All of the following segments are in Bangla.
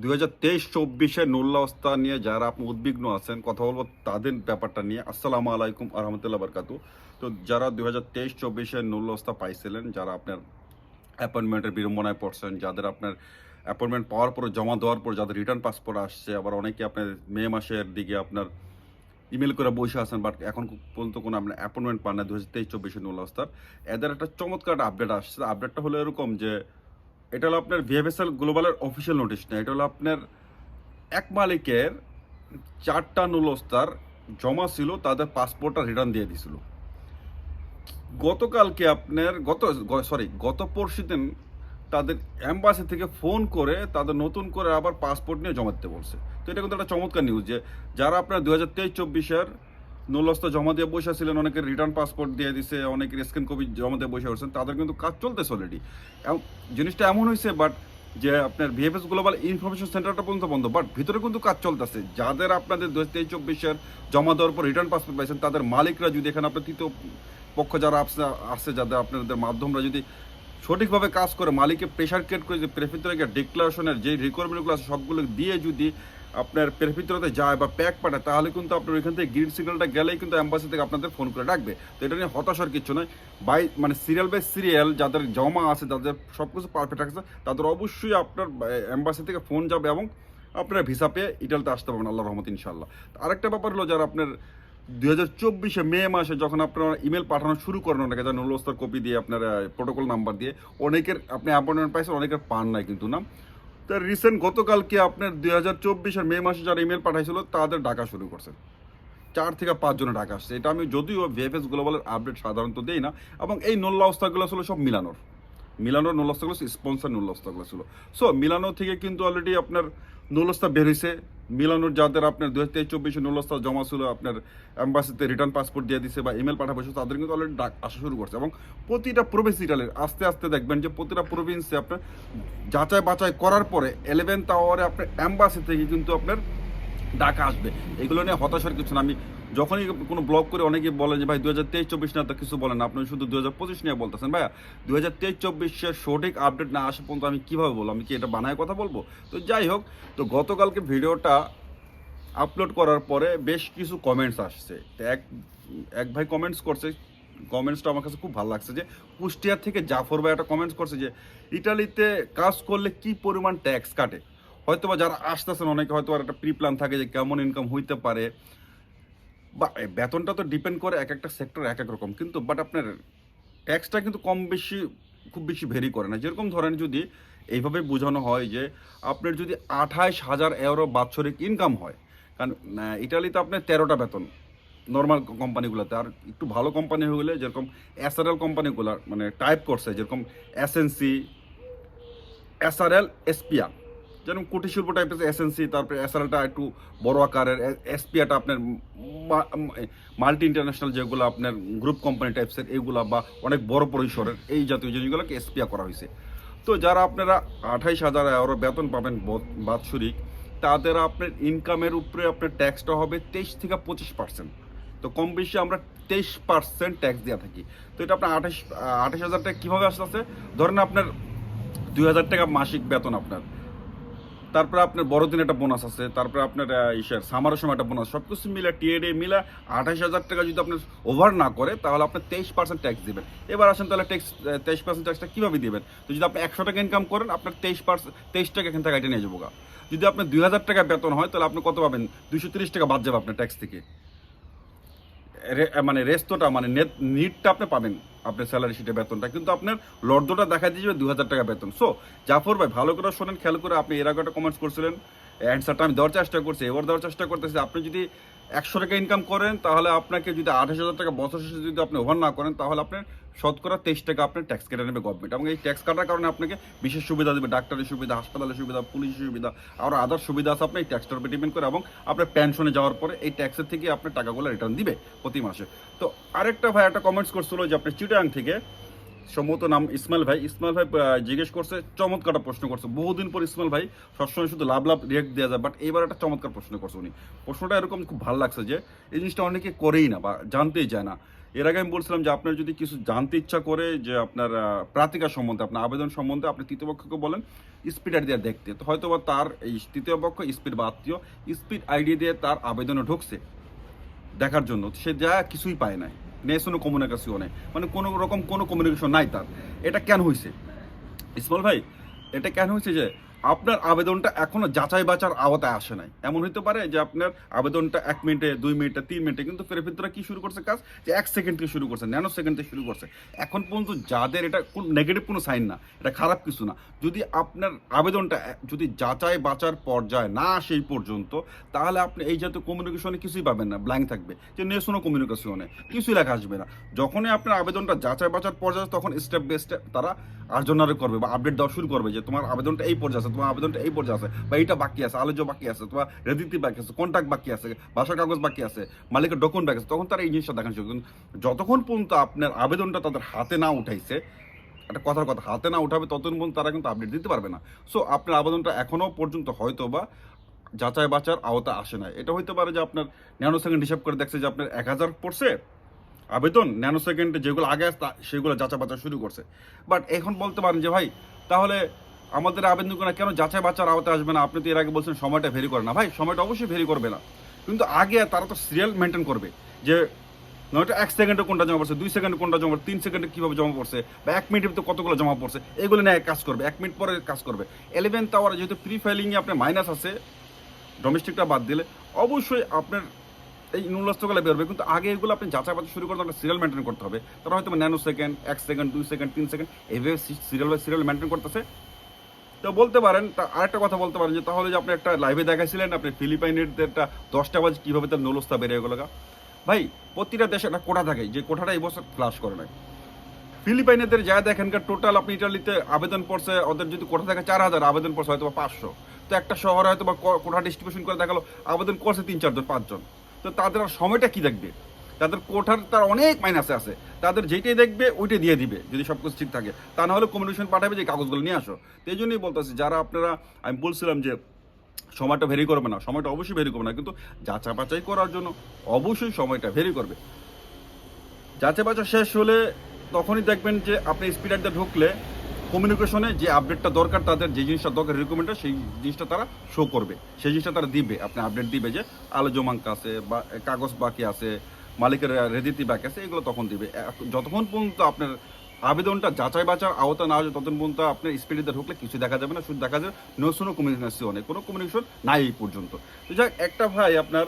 দুই হাজার তেইশ চব্বিশে নুল্লাস্তা নিয়ে যারা আপনি উদ্বিগ্ন আছেন, কথা বলব তাদের ব্যাপারটা নিয়ে। আসসালামু আলাইকুম আহমতুল্লাহ বরকাতু। তো যারা দুই হাজার তেইশ চব্বিশে নুল্লাস্তা পাইছিলেন, যারা আপনার অ্যাপয়েন্টমেন্টের বিড়ম্বনায় পড়ছেন, যাদের আপনার অ্যাপয়েন্টমেন্ট পাওয়ার পরে, জমা দেওয়ার পর যাদের রিটার্ন পাসপোর্ট আসছে, আবার অনেকে আপনার মে মাসের দিকে আপনার ইমেল করে বসে আছেন, বাট এখন পর্যন্ত কোনো আপনার অ্যাপয়েন্টমেন্ট পান না দু হাজার তেইশ চব্বিশে নুল্লাস্তার এদের একটা চমৎকার আপডেট আসছে। আপডেটটা হলো এরকম যে এটা হলো আপনার ভিএফএসএল গ্লোবালের অফিসিয়াল নোটিশ না, এটা হলো আপনার এক মালিকের চারটা নুলস্তার জমা ছিল, তাদের পাসপোর্টটা রিটার্ন দিয়ে দিছিল। গতকালকে আপনার, গত সরি গত পরশু দিন তাদের অ্যাম্বাসি থেকে ফোন করে তাদের নতুন করে আবার পাসপোর্ট নিয়ে জমা দিতে বলছে। তো এটা কিন্তু একটা চমৎকার নিউজ যে, যারা আপনার দু হাজার তেইশ চব্বিশের নুলস্তা জমা দিয়ে বসে ছিলেন অনেকের রিটার্ন পাসপোর্ট দিয়ে দিছে, অনেকের স্ক্যান কপি জমা দিয়ে বসে উঠছেন তাদের কিন্তু কাজ চলতেছে অলরেডি জিনিসটা এমন হয়েছে বাট যে আপনার ভিএফএস গ্লোবাল ইনফরমেশন সেন্টারটা পর্যন্ত বন্ধ বাট ভিতরে কিন্তু কাজ চলতেছে। যাদের আপনাদের দু হাজার চব্বিশের জমা দেওয়ার পর রিটার্ন পাসপোর্ট পাইছেন, তাদের মালিকরা যদি এখানে আপনার তৃতীয় পক্ষ যারা আসছে যাদের আপনাদের মাধ্যমরা যদি সঠিকভাবে কাজ করে, মালিককে প্রেশার ক্রিয়েট করে, যে প্রেফিত্রকে ডিক্লারেশনের যে রিকোয়ারমেন্টগুলো আছে, সবগুলো দিয়ে যদি আপনার প্রেফিত্রতে যায় বা প্যাক পাঠায়, তাহলে কিন্তু আপনার ওইখান থেকে গ্রিন সিগন্যালটা গেলেই কিন্তু অ্যাম্বাসি থেকে আপনাদের ফোন করে ডাকবে তো এটা নিয়ে হতাশার কিছু নয়। বাই মানে সিরিয়াল বাই সিরিয়াল যাদের জমা আছে, যাদের সব কিছু পারফেক্ট আছে, তাদের অবশ্যই আপনার অ্যাম্বাসি থেকে ফোন যাবে এবং আপনার ভিসা পেয়ে ইটালিতে আসতে পারবেন আল্লাহ রহমত ইনশাল্লাহ আরেকটা ব্যাপার হলো যারা আপনার দুই হাজার চব্বিশে মে মাসে যখন আপনারা ইমেল পাঠানো শুরু করেন অনেকে যেন নুলস্তার কপি দিয়ে আপনার প্রোটোকল নাম্বার দিয়ে, অনেকের, আপনি অ্যাপয়েন্টমেন্ট পাইছেন, অনেকের পান নাই কিন্তু, না? তো রিসেন্ট গতকালকে আপনার দুই হাজার চব্বিশের মে মাসে যারা ইমেল পাঠাইছিল, তাদের ডাকা শুরু করছে। চার থেকে পাঁচ জনের ডাকা আসছে। এটা আমি যদিও ভিএফএস গ্লোবালের আপডেট সাধারণত দিই না, এবং এই নোল্লা অবস্থাগুলো ছিল সব মিলানোর। মিলানোর নুলস্তাগুলো স্পন্সার নুলস্তাগুলো ছিল। সো মিলানো থেকে কিন্তু অলরেডি আপনার নুলস্তা বের হয়েছে মিলানোর যাদের আপনার দু হাজার চব্বিশে নুলস্থা জমা ছিল, আপনার অ্যাম্বাসিতে রিটার্ন পাসপোর্ট দিয়ে দিচ্ছে বা ইমেল পাঠা বসে তাদের কিন্তু অলরেডি ডাক আসা শুরু করছে। এবং প্রতিটা প্রভিন্স আস্তে আস্তে দেখবেন যে প্রতিটা প্রভিন্সে আপনার যাচাই বাছাই করার পরে এলেভেন্থ আওয়ারে আপনার অ্যাম্বাসি থেকে কিন্তু আপনার ডাকা আসবে। এগুলো নিয়ে হতাশার কিছু না। আমি যখনই কোনো ব্লগ করে অনেকে বলেন যে ভাই দু হাজার তেইশ চব্বিশ তো কিছু বলেন না, আপনি শুধু দু হাজার পঁচিশ নিয়ে বলতেছেন। ভাইয়া দু হাজার তেইশ চব্বিশের সঠিক আপডেট না আসা পর্যন্ত আমি কীভাবে বলব? আমি কি এটা বানায় কথা বলব? তো যাই হোক তো গতকালকে ভিডিওটা আপলোড করার পরে বেশ কিছু কমেন্টস আসছে। তো এক এক ভাই কমেন্টস করছে। কমেন্টসটা আমার কাছে খুব ভালো লাগছে যে কুষ্টিয়া থেকে জাফর ভাই একটা কমেন্টস করছে যে ইটালিতে কাজ করলে কি পরিমাণ ট্যাক্স কাটে? হয়তো বা যারা আসতেছেন, অনেকে হয়তো একটা প্রি প্ল্যান থাকে যে কেমন ইনকাম হইতে পারে। বা বেতনটা তো ডিপেন্ড করে এক একটা সেক্টর এক এক রকম। কিন্তু বাট আপনার ট্যাক্সটা কিন্তু কম বেশি, খুব বেশি ভেরি করে না। যেরকম ধরেন যদি এইভাবে বোঝানো হয় যে, আপনার যদি আঠাইশ হাজার এওরো বাৎসরিক ইনকাম হয়, কারণ ইটালিতে আপনার তেরোটা বেতন নর্মাল কোম্পানিগুলোতে আর একটু ভালো কোম্পানি গেলে যেরকম এসআরএল কোম্পানিগুলো মানে টাইপ করছে, যেরকম এসএনসি এসআরএল এসপিয়া যেরকম কুটির শিল্প টাইপের এসএনসি তারপরে এসআরএলটা একটু বড় আকারের এসপিআটা আপনার মাল্টি ইন্টারন্যাশনাল যেগুলো আপনার গ্রুপ কোম্পানি টাইপসের এইগুলা বা অনেক বড় পরিসরের এই জাতীয় জিনিসগুলোকে এসপিআ করা হয়েছে। তো যারা আপনারা আঠাইশ হাজার এগারো বেতন পাবেন বাৎসরিক, তাদের আপনার ইনকামের উপরে আপনার ট্যাক্সটা হবে তেইশ থেকে পঁচিশ পার্সেন্ট তো কম বেশি আমরা তেইশ পার্সেন্ট ট্যাক্স দেওয়া থাকি। তো এটা আপনার আঠাশ আঠাশ হাজার টাকা কীভাবে আসতেছে? ধরেন আপনার দুই হাজার টাকা মাসিক বেতন আপনার। তারপরে আপনার বড়দিন একটা বোনাস আছে, তারপরে আপনার ইসের সামারের সময় একটা বোনাস সব কিছু মিলে টিএডে মিলে আঠাশ হাজার টাকা যদি আপনার ওভার না করে, তাহলে আপনি তেইশ পার্সেন্ট ট্যাক্স দেবেন। এবার আসেন তাহলে ট্যাক্স তেইশ পার্সেন্ট ট্যাক্সটা কীভাবে দেবেন? তো যদি আপনি একশো টাকা ইনকাম করেন, আপনার তেইশ পার্সেন্ট তেইশ টাকা এখান থেকে এটা নিয়ে যাব যদি আপনার দুই হাজার টাকা বেতন হয়, তাহলে আপনি কত পাবেন? দুশো তিরিশ টাকা বাদ যাবে আপনার ট্যাক্স থেকে। মানে রেস্তোটা মানে নেট নিটটা আপনি পাবেন, আপনার স্যালারি শিটে বেতনটা। কিন্তু আপনার লর্দটা দেখা দিয়ে যাবে দু হাজার টাকা বেতন। সো জাফর ভাই, ভালো করে শোনেন, খেয়াল করে আপনি এর আগে একটা কমেন্টস করছিলেন। অ্যান্সারটা আমি দেওয়ার চেষ্টা করছি, এবার দেওয়ার চেষ্টা করতেছি, আপনি যদি একশো টাকা ইনকাম করেন, তাহলে আপনাকে যদি আঠাশ হাজার টাকা বছর শেষে যদি আপনি ওভার না করেন, তাহলে আপনার শতকরা তেইশ টাকা আপনার ট্যাক্স কেটে নেবে গভর্নমেন্ট এবং এই ট্যাক্স কাটার কারণে আপনাকে বিশেষ সুবিধা দেবে, ডাক্তারের সুবিধা, হাসপাতালের সুবিধা, পুলিশের সুবিধা, আর আদার সুবিধা আছে, আপনি এই ট্যাক্সটার উপর ডিপেন্ড করে, এবং আপনার পেনশনে যাওয়ার পরে এই ট্যাক্সের থেকে আপনার টাকাগুলো রিটার্ন দিবে প্রতি মাসে। তো আরেকটা ভাই একটা কমেন্টস করছিল যে আপনি চিটাং থেকে সম্ভবত নাম ইসমাইল ভাই। ইসমাইল ভাই জিজ্ঞেস করছে চমৎকার প্রশ্ন করছে। বহুদিন পর ইসমাইল ভাই সবসময় শুধু লাভ লাভ রিয়েক্ট দেওয়া যায় বাট এবার একটা চমৎকার প্রশ্ন করছে উনি। প্রশ্নটা এরকম খুব ভালো লাগছে যে এই জিনিসটা অনেকে করেই না বা জানতেই যায় না। এর আগে আমি বলছিলাম যে আপনার যদি কিছু জানতে ইচ্ছা করে যে আপনার আহ, প্রাতিকার সম্বন্ধে আপনার আবেদন সম্বন্ধে আপনি তৃতীয় পক্ষকে বলেন স্পিড আইডি দিয়ে দেখতে। তো হয়তো বা তার এই তৃতীয় পক্ষ স্পিড বা আত্মীয় স্পিড আইডি দিয়ে তার আবেদনে ঢুকছে দেখার জন্য। সে যা কিছুই পায় নাই। নেই। কমিউনিকেশনে মানে কোনো রকম কোনো কমিউনিকেশন নাই তার। এটা কেন হয়েছে ইসমাল ভাই, এটা কেন হয়েছে যে আপনার আবেদনটা এখনও যাচাই বাচার আওতায় আসে নাই। এমন হতে পারে যে আপনার আবেদনটা এক মিনিটে, দুই মিনিটে, তিন মিনিটে, কিন্তু ফের ভিতরে কি শুরু করছে কাজ? যে এক সেকেন্ড থেকে শুরু করছে, ন্যানো সেকেন্ড থেকে শুরু করছে। এখন পর্যন্ত যাদের এটা কোন নেগেটিভ কোনো সাইন না, এটা খারাপ কিছু না। যদি আপনার আবেদনটা যদি যাচাই বাচার পর্যায়ে না সেই পর্যন্ত, তাহলে আপনি এই জাতীয় কমিউনিকেশনে কিছুই পাবেন না ব্ল্যাঙ্ক থাকবে। যে নেশনো কমিউনিকেশনে কিছুই লেখা আসবে না। যখনই আপনার আবেদনটা যাচাই বাচার পর্যায়ে তখন স্টেপ বাই স্টেপ তারা আর্জনারে করবে বা আপডেট দেওয়া শুরু করবে যে তোমার আবেদনটা এই পর্যায়ে আছে, তোমার আবেদনটা এই পর্যায়ে আছে, বা এইটা বাকি আছে, আলোচ্য বাকি আছে, তোমার রেদিতি বাকি আছে কন্ট্যাক্ট বাকি আছে ভাষা কাগজ বাকি আছে, মালিকের ডকুমেন্ট বাকি আছে, তখন তারা এই জিনিসটা দেখানো। কিন্তু যতক্ষণ পর্যন্ত আপনার আবেদনটা তাদের হাতে না উঠাইছে, একটা কথার কথা, হাতে না উঠাবে, ততক্ষণ পর্যন্ত তারা কিন্তু আপডেট দিতে পারবে না। সো আপনার আবেদনটা এখনও পর্যন্ত হয়তো বা যাচাই বাচার আওতা আসে না এটা হইতে পারে যে আপনার ন্যানো সেকেন্ড হিসাব করে দেখছে যে আপনার এক হাজার পড়ছে, আবেদন ন্যানো সেকেন্ডে যেগুলো আগে আছে, তা- সেগুলো যাচাই বাচা শুরু করছে। বাট এখন বলতে পারেন যে ভাই, তাহলে আমাদের আবেদন করে কেন যাচাই বাচার আওতায় আসবে না? আপনি তো এর আগে বলছেন সময়টা ভেরি করে না। ভাই, সময়টা অবশ্যই ভেরি করবে না। কিন্তু আগে তারা তো সিরিয়াল মেনটেন করবে যে, নয়তো এক সেকেন্ডে কোনটা জমা পড়ছে, দুই সেকেন্ডে কোনটা জমা তিন সেকেন্ডে কীভাবে জমা পড়ছে, বা এক মিনিটের তো কতগুলো জমা পড়ছে, এগুলো নিয়ে কাজ করবে, এক মিনিট পরে কাজ করবে। এলেভেন্থ আওয়ার যেহেতু প্রি ফাইলিংয়ে আপনার মাইনাস আছে ডোমেস্টিকটা বাদ দিলে অবশ্যই আপনার এই নুলস্তগুলো বেরোবে কিন্তু আগে এগুলো আপনি যাচাই বাছাই শুরু করতে একটা সিরিয়াল মেনটেন করতে হবে। তারা হয়তো ন্যানো সেকেন্ড এক সেকেন্ড দুই সেকেন্ড তিন সেকেন্ড এইভাবে সিরিয়াল বাই সিরিয়াল মেনটেন করতেছে। তো বলতে পারেন আরেকটা কথা বলতে পারেন যে তাহলে যে আপনি একটা লাইভে দেখাইছিলেন, আপনি ফিলিপাইনের একটা দশটা বাজে কীভাবে তার নলস্তা বেড়ে গেল ভাই, প্রতিটা দেশে একটা কোঠা থাকে, যে কোঠাটা এই বছর ফ্লাশ করে নাই। ফিলিপাইনেদের যা দেখেনকার টোটাল আপনি ইটালিতে আবেদন পড়ছে, ওদের যদি কোঠা থাকে চার হাজার, আবেদন পড়ছে হয়তো বা পাঁচশো। তো একটা শহরে হয়তো বা ক- কোঠা ডিস্ট্রিবিউশন করে দেখাল, আবেদন করছে তিন চারজন পাঁচজন। তো তাদের সময়টা কি দেখবে? তাদের কোঠার তার অনেক মাইনাসে আছে। তাদের যেটাই দেখবে, ওইটাই দিয়ে দিবে, যদি সব কিছু ঠিক থাকে। তা না হলে কমিউনিকেশন পাঠাবে যে কাগজগুলো নিয়ে আসো। তো এই জন্যই বলতেছি, যারা আপনারা, আমি বলছিলাম যে, সময়টা ভেরি করবে না। সময়টা অবশ্যই ভেরি করবে না, কিন্তু যাচা বাছাই করার জন্য অবশ্যই সময়টা ভেরি করবে। যাচাই বাছা শেষ হলে তখনই দেখবেন যে, আপনি স্পিডারটা ঢুকলে কমিউনিকেশনে যে আপডেটটা দরকার, তাদের যে জিনিসটা দরকার রিকমেন্ডটা সেই জিনিসটা তারা শো করবে। সেই জিনিসটা তারা দিবে। আপনি আপডেট দিবে যে, আলো জমাঙ্ক আছে বা, কাগজ বাকি আছে মালিকের রেদিতি বাকি আছে, এগুলো তখন দিবে। যতক্ষণ পর্যন্ত আপনার আবেদনটা যাচাই বাচার আওতা না আসে ততক্ষণ পর্যন্ত আপনার স্পিডে ঢুকলে কিছু দেখা যাবে না শুধু দেখা যাবে নসুনো কমিউনিকেশনে কোনো কমিউনিকেশন নাই এই পর্যন্ত। তো যাক, একটা ভাই আপনার,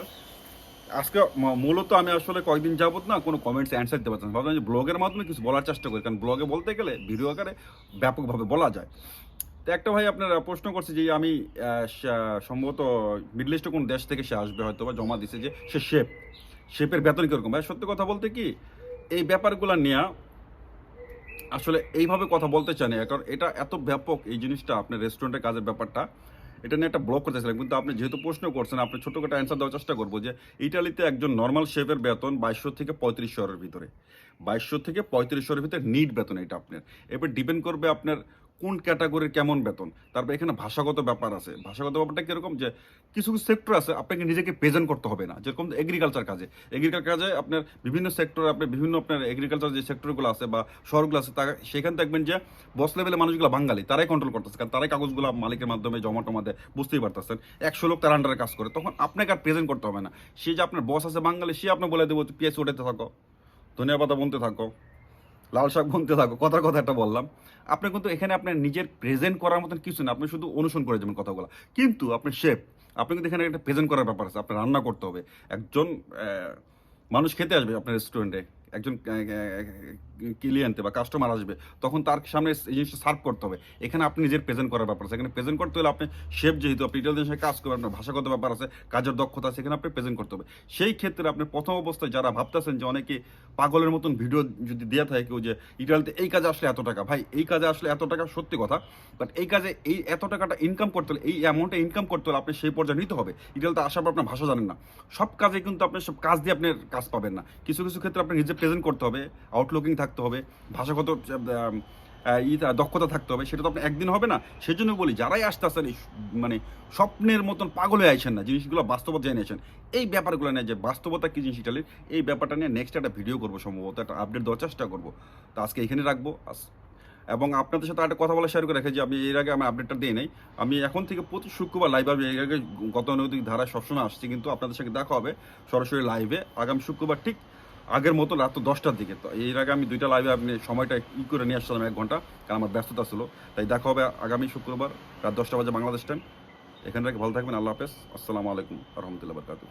আজকে মূলত আমি আসলে কয়েকদিন যাবত না কোনো কমেন্টস অ্যান্সার দিতে পারছি না। ভাবলাম যে ব্লগের মাধ্যমে কিছু বলার চেষ্টা করি, কারণ ব্লগে বলতে গেলে ভিডিও আকারে ব্যাপকভাবে বলা যায়। তো একটা ভাই আপনার প্রশ্ন করছে যে আমি সম্ভবত মিডল ইস্টে কোন দেশ থেকে সে আসবে হয়তো বা জমা দিছে যে সে শেপ শেপের বেতন কীরকম? ভাই, সত্যি কথা বলতে কি, এই ব্যাপারগুলো নিয়ে আসলে এইভাবে কথা বলতে চাই না, কারণ এটা এত ব্যাপক এই জিনিসটা আপনার রেস্টুরেন্টের কাজের ব্যাপারটা, এটা নিয়ে একটা ব্লগ করতেছিলাম কিন্তু আপনি যেহেতু প্রশ্ন করছেন, আপনি ছোটো একটা অ্যান্সার দেওয়ার চেষ্টা করব যে, ইটালিতে একজন নর্মাল শেফের বেতন বাইশশো থেকে পঁয়ত্রিশ পঁয়ত্রিশশোর ভিতরে। বাইশশো থেকে পঁয়ত্রিশ পঁয়ত্রিশশোর ভিতরে নিট বেতন এটা আপনার। এবার ডিপেন্ড করবে আপনার কোন ক্যাটাগরির কেমন বেতন? তারপর এখানে ভাষাগত ব্যাপার আছে। ভাষাগত ব্যাপারটা কীরকম যে, কিছু কিছু সেক্টর আছে, আপনাকে নিজেকে প্রেজেন্ট করতে হবে না। যেরকম এগ্রিকালচার কাজে। এগ্রিকালচার কাজে আপনার বিভিন্ন সেক্টর আপনি বিভিন্ন আপনার এগ্রিকালচার যে সেক্টরগুলো আছে বা শহরগুলো আছে তা সেখানে দেখবেন যে বস লেভেলে মানুষগুলো বাঙালি। তারাই কন্ট্রোল করতেছে। কারণ তারাই কাগজগুলো মালিকের মাধ্যমে জমা টমা দেয়, বুঝতেই পারতেছেন। একশো লোক তার আন্ডারে কাজ করে। তখন আপনাকে আর প্রেজেন্ট করতে হবে না। সে যে আপনার বস আছে বাঙালি, সে আপনার বলে দেবো পিএস উঠাতে থাকো। ধনিয়া পাতা থাকো। লাল শাক বুনতে থাকো, কথার কথা একটা বললাম। আপনি কিন্তু এখানে আপনার নিজের প্রেজেন্ট করার মতন কিছু না, আপনি শুধু অনুসরণ করে যাবেন কথাগুলো। কিন্তু আপনি শেফ আপনি কিন্তু এখানে একটা প্রেজেন্ট করার ব্যাপার আছে, আপনার রান্না করতে হবে। একজন মানুষ খেতে আসবে আপনার রেস্টুরেন্টে একজন ক্লিয়েন্টে বা কাস্টমার আসবে, তখন তার সামনে এই জিনিসটা সার্ভ করতে হবে। এখানে আপনি নিজের প্রেজেন্ট করার ব্যাপার আছে। এখানে প্রেজেন্ট করতে হলে আপনি শেফ যেহেতু, আপনি ইটালিয়ান সাথে কাজ করবেন আপনার ভাষাগত ব্যাপার আছে, কাজের দক্ষতা আছে, এখানে আপনি প্রেজেন্ট করতে হবে। সেই ক্ষেত্রে আপনি প্রথম অবস্থায় যারা ভাবতেছেন যে অনেকে পাগলের মতন ভিডিও যদি দেওয়া থাকে কেউ যে ইটালিতে এই কাজে আসলে এত টাকা? ভাই, এই কাজে আসলে এত টাকা সত্যি কথা বাট এই কাজে এই এত টাকাটা ইনকাম করতে হলে, এই অ্যামাউন্টটা ইনকাম করতে হলে আপনি সেই পর্যায়ে নিতে হবে। ইটালিতে আসার পর আপনার ভাষা জানেন না। সব কাজে কিন্তু আপনি, সব কাজ দিয়ে আপনি কাজ পাবেন না। কিছু কিছু ক্ষেত্রে আপনি নিজে প্রেজেন্ট করতে হবে আউটলুকিং থাকতে হবে, ভাষাগত ই দক্ষতা থাকতে হবে, সেটা তো আপনার একদিন হবে না। সেই জন্য বলি, যারাই আসতে আসেন মানে স্বপ্নের মতন পাগল হয়ে আসেন না, জিনিসগুলো বাস্তবতা জেনে আছেন এই ব্যাপারগুলো নিয়ে যে বাস্তবতা কী জিনিস ইটালির এই ব্যাপারটা নিয়ে নেক্সট একটা ভিডিও করব সম্ভবত, একটা আপডেট দেওয়ার চেষ্টা করব। তো আজকে এখানে রাখব এবং আপনাদের সাথে একটা কথা বলা শেয়ার করে রেখে যে আমি এর আগে আমি আপডেটটা দিয়ে নেই। আমি এখন থেকে প্রতি শুক্রবার লাইভ আমি এর আগে গতানুগতিক ধারায় সবসময় আসছি, কিন্তু আপনাদের সাথে দেখা হবে সরাসরি লাইভে আগামী শুক্রবার ঠিক আগের মতো রাত দশটার দিকে। তো এর আগে আমি দুইটা লাইভে আপনি সময়টা ই করে নিয়ে আসছিলাম এক ঘণ্টা, কারণ আমার ব্যস্ততা ছিল। তাই দেখা হবে আগামী শুক্রবার রাত দশটা বাজে বাংলাদেশ টাইম এখান থেকে ভালো থাকবেন, আল্লাহ হাফেজ। আসসালামু আলাইকুম রহমতুল্লাহ বরকাতু